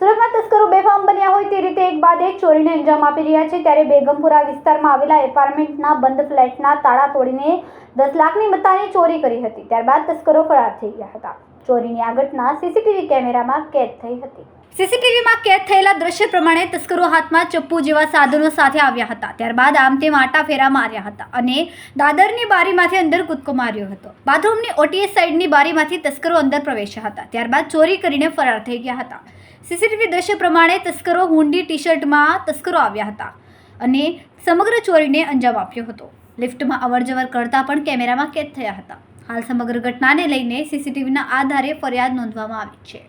સુરતમાં તસ્કરો બેફામ બન્યા હોય તે રીતે એક બાદ એક ચોરીને અંજામ આપી રહ્યા છે. ત્યારે બેગમપુરા વિસ્તારમાં આવેલા એપાર્ટમેન્ટના બંધ ફ્લેટના તાળા તોડીને દસ લાખની મત્તાની ચોરી કરી હતી. ત્યારબાદ તસ્કરો ફરાર થઈ ગયા હતા. ચોરીની આ ઘટના સીસીટીવી કેમેરામાં કેદ થઈ હતી. સીસીટીવીમાં કેદ થયેલા દ્રશ્ય પ્રમાણે તસ્કરો હાથમાં ચપ્પુ જેવા સાધનો સાથે આવ્યા હતા. ત્યારબાદ આમ તેમ આટા ફેરા માર્યા હતા અને દાદરની બારીમાંથી અંદર કૂદકો માર્યો હતો. બાથરૂમની ઓટીએસ સાઈડની બારીમાંથી તસ્કરો અંદર પ્રવેશ્યા હતા. ત્યારબાદ ચોરી કરીને ફરાર થઈ ગયા હતા. સીસીટીવી દ્રશ્ય પ્રમાણે તસ્કરો હુંડી ટી શર્ટમાં તસ્કરો આવ્યા હતા અને સમગ્ર ચોરીને અંજામ આપ્યો હતો. લિફ્ટમાં અવરજવર કરતા પણ કેમેરામાં કેદ થયા હતા. હાલ સમગ્ર ઘટનાને લઈને સીસીટીવીના આધારે ફરિયાદ નોંધવામાં આવી છે.